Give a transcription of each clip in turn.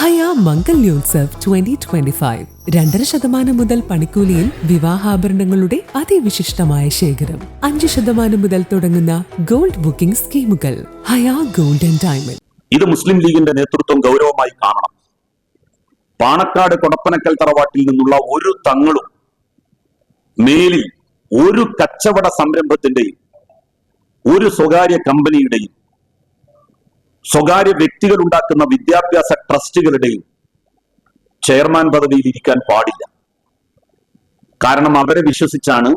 ഹയ മംഗല്യോത്സവ് twenty twenty five രണ്ടര ശതമാനം മുതൽ പണിക്കൂലിയിൽ വിവാഹാഭരണങ്ങളുടെ അതിവിശിഷ്ടമായ ശേഖരം. അഞ്ച് ശതമാനം മുതൽ തുടങ്ങുന്ന ഗോൾഡ് ബുക്കിംഗ് സ്കീമുകൾ. ഹയാ ഗോൾഡൻ ഡയമണ്ട്. ഇത് മുസ്ലിം ലീഗിന്റെ നേതൃത്വം ഗൗരവമായി കാണണം. പാണക്കാട് കൊടപ്പനക്കൽ തറവാട്ടിൽ നിന്നുള്ള ഒരു തങ്ങളും മേലിൽ ഒരു കച്ചവട സംരംഭത്തിന്റെയും ഒരു സ്വകാര്യ കമ്പനിയുടെയും സ്വകാര്യ വ്യക്തികൾ ഉണ്ടാക്കുന്ന വിദ്യാഭ്യാസ ട്രസ്റ്റുകളുടെയും ചെയർമാൻ പദവിയിൽ ഇരിക്കാൻ പാടില്ല. കാരണം അവരെ വിശ്വസിച്ചാണ്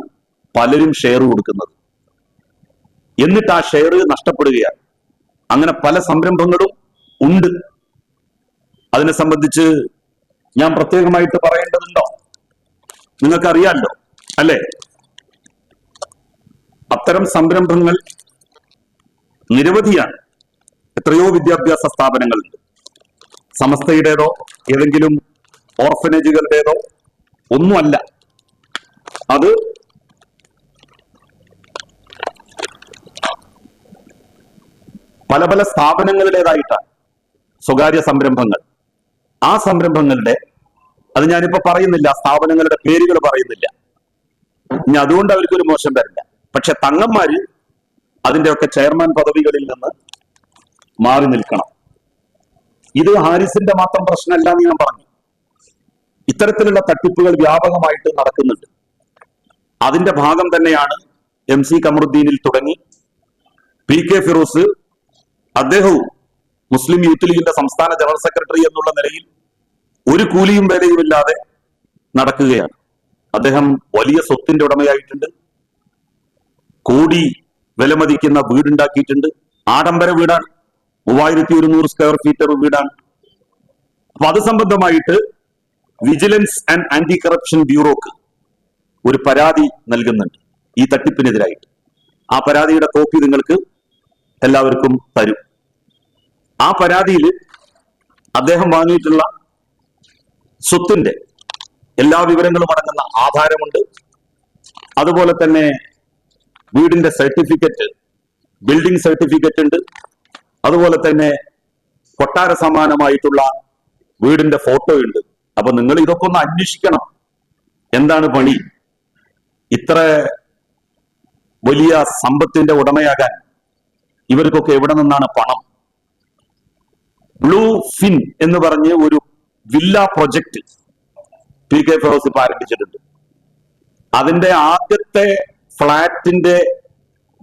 പലരും ഷെയർ കൊടുക്കുന്നത്. എന്നിട്ട് ആ ഷെയർ നഷ്ടപ്പെടുകയാണ്. അങ്ങനെ പല സംരംഭങ്ങളും ഉണ്ട്. അതിനെ സംബന്ധിച്ച് ഞാൻ പ്രത്യേകമായിട്ട് പറയേണ്ടതുണ്ടോ? നിങ്ങൾക്കറിയാമല്ലോ അല്ലേ? അത്തരം സംരംഭങ്ങൾ നിരവധിയാണ്. എത്രയോ വിദ്യാഭ്യാസ സ്ഥാപനങ്ങളുണ്ട്. സമസ്തയുടേതോ ഏതെങ്കിലും ഓർഫനേജുകളുടേതോ ഒന്നുമല്ല. അത് പല പല സ്ഥാപനങ്ങളുടേതായിട്ടാണ്. സ്വകാര്യ സംരംഭങ്ങൾ. ആ സംരംഭങ്ങളുടെ അത് ഞാനിപ്പോ പറയുന്നില്ല സ്ഥാപനങ്ങളുടെ പേരുകൾ പറയുന്നില്ല. ഇനി അതുകൊണ്ട് അവർക്കൊരു മോശം വരില്ല പക്ഷെ തങ്ങന്മാര് അതിന്റെയൊക്കെ ചെയർമാൻ പദവികളിൽ നിന്ന് മാറി നിൽക്കണം. ഇത് ഹാരിസിന്റെ മാത്രം പ്രശ്നമല്ല എന്ന് ഞാൻ പറഞ്ഞു. ഇത്തരത്തിലുള്ള തട്ടിപ്പുകൾ വ്യാപകമായിട്ട് നടക്കുന്നുണ്ട്. അതിന്റെ ഭാഗം തന്നെയാണ് എം സി കമറുദ്ദീനിൽ തുടങ്ങി പി കെ ഫിറോസ് അദ്ദേഹവും മുസ്ലിം യൂത്ത് ലീഗിന്റെ സംസ്ഥാന ജനറൽ സെക്രട്ടറി എന്നുള്ള നിലയിൽ ഒരു കൂലിയും വേലയുമില്ലാതെ നടക്കുകയാണ്. അദ്ദേഹം വലിയ സ്വത്തിന്റെ ഉടമയായിട്ടുണ്ട്. കോടി വിലമതിക്കുന്ന വീടുണ്ടാക്കിയിട്ടുണ്ട്. ആഡംബര വീടാണ്. മൂവായിരത്തി ഒരുന്നൂറ് സ്ക്വയർ ഫീറ്റർ വീടാണ്. അപ്പൊ അത് സംബന്ധമായിട്ട് വിജിലൻസ് ആൻഡ് ആന്റി കറപ്ഷൻ ബ്യൂറോക്ക് ഒരു പരാതി നൽകുന്നുണ്ട്. ഈ തട്ടിപ്പിനെതിരായിട്ട്. ആ പരാതിയുടെ കോപ്പി നിങ്ങൾക്ക് എല്ലാവർക്കും തരും. ആ പരാതിയിൽ അദ്ദേഹം വാങ്ങിയിട്ടുള്ള സ്വത്തിന്റെ എല്ലാ വിവരങ്ങളും അടങ്ങുന്ന ആധാരമുണ്ട്. അതുപോലെ തന്നെ വീടിന്റെ സർട്ടിഫിക്കറ്റ് ബിൽഡിംഗ് സർട്ടിഫിക്കറ്റ് ഉണ്ട്. അതുപോലെ തന്നെ കൊട്ടാര സമാനമായിട്ടുള്ള വീടിന്റെ ഫോട്ടോ ഉണ്ട്. അപ്പൊ നിങ്ങൾ ഇതൊക്കെ ഒന്ന് അന്വേഷിക്കണം. എന്താണ് പണി? ഇത്ര വലിയ സമ്പത്തിന്റെ ഉടമയാകാൻ ഇവർക്കൊക്കെ എവിടെ നിന്നാണ് പണം? ബ്ലൂ ഫിൻ എന്ന് പറഞ്ഞ് ഒരു villa project P K Firos ഇപ്പൊ ആരംഭിച്ചിട്ടുണ്ട്. അതിന്റെ ആദ്യത്തെ ഫ്ളാറ്റിന്റെ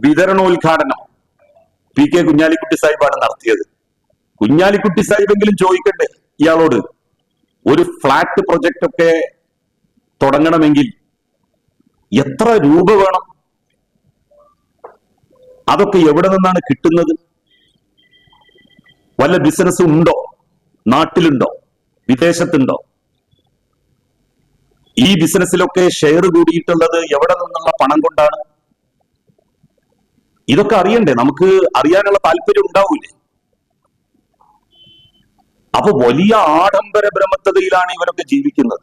വിതരണോദ്ഘാടനം പി കെ കുഞ്ഞാലിക്കുട്ടി സാഹിബാണ് നടത്തിയത്. കുഞ്ഞാലിക്കുട്ടി സാഹിബെങ്കിലും ചോദിക്കട്ടെ ഇയാളോട്. ഒരു ഫ്ലാറ്റ് പ്രൊജക്റ്റ് ഒക്കെ തുടങ്ങണമെങ്കിൽ എത്ര രൂപ വേണം? അതൊക്കെ എവിടെ നിന്നാണ് കിട്ടുന്നത്? വല്ല ബിസിനസ് ഉണ്ടോ? നാട്ടിലുണ്ടോ? വിദേശത്തുണ്ടോ? ഈ ബിസിനസ്സിലൊക്കെ ഷെയർ കൂടിയിട്ടുള്ളത് എവിടെ നിന്നുള്ള പണം കൊണ്ടാണ്? ഇതൊക്കെ അറിയണ്ടേ? നമുക്ക് അറിയാനുള്ള താല്പര്യം ഉണ്ടാവൂലേ? അപ്പൊ വലിയ ആഡംബര ബ്രഹ്മത്തതയിലാണ് ഇവരൊക്കെ ജീവിക്കുന്നത്.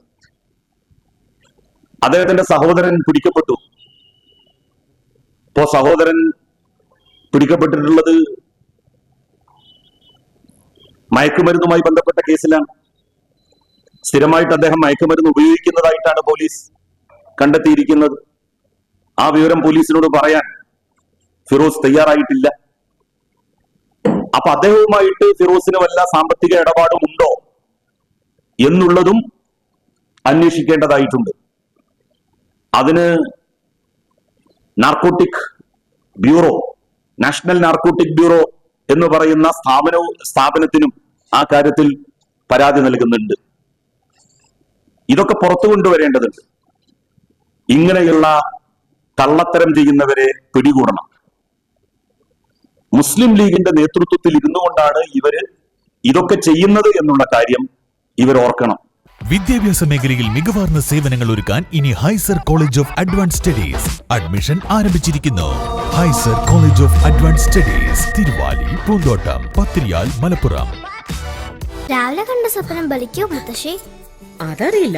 അദ്ദേഹത്തിന്റെ സഹോദരൻ പിടിക്കപ്പെട്ടു. ഇപ്പോ സഹോദരൻ പിടിക്കപ്പെട്ടിട്ടുള്ളത് മയക്കുമരുന്നുമായി ബന്ധപ്പെട്ട കേസിലാണ്. സ്ഥിരമായിട്ട് അദ്ദേഹം മയക്കുമരുന്ന് ഉപയോഗിക്കുന്നതായിട്ടാണ് പോലീസ് കണ്ടെത്തിയിരിക്കുന്നത്. ആ വിവരം പോലീസിനോട് പറയാൻ ഫിറോസ് തയ്യാറായിട്ടില്ല. അപ്പൊ അദ്ദേഹവുമായിട്ട് ഫിറോസിന് വല്ല സാമ്പത്തിക ഇടപാടും ഉണ്ടോ എന്നുള്ളതും അന്വേഷിക്കേണ്ടതായിട്ടുണ്ട്. അതിന് narcotic bureau national narcotic bureau എന്ന് പറയുന്ന സ്ഥാപനവും സ്ഥാപനത്തിനും ആ കാര്യത്തിൽ പരാതി നൽകുന്നുണ്ട്. ഇതൊക്കെ പുറത്തു കൊണ്ടുവരേണ്ടതുണ്ട്. ഇങ്ങനെയുള്ള കള്ളത്തരം ചെയ്യുന്നവരെ പിടികൂടണം. മുസ്ലിം ലീഗിന്റെ നേതൃത്വത്തിൽ ഇരുന്നു കൊണ്ടാണ് ഇവർ ഇതൊക്കെ ചെയ്യുന്നത് എന്നുള്ള കാര്യം ഇവർ ഓർക്കണം. വിദ്യാഭ്യാസ മേഖലയിൽ മികവാർന്ന സേവനങ്ങൾ ഒരുക്കാൻ ഇനി ഹൈസർ college of advance studies admission ആരംഭിച്ചിരിക്കുന്നു. ഹൈസർ college of advance studies Thiruvali Poonthottam Pathiriyal Malappuram. രാവിലെ കണ്ട സ്വപ്നം ബലിക്കോ മുത്തശ്ശി? അതറിയില്ല.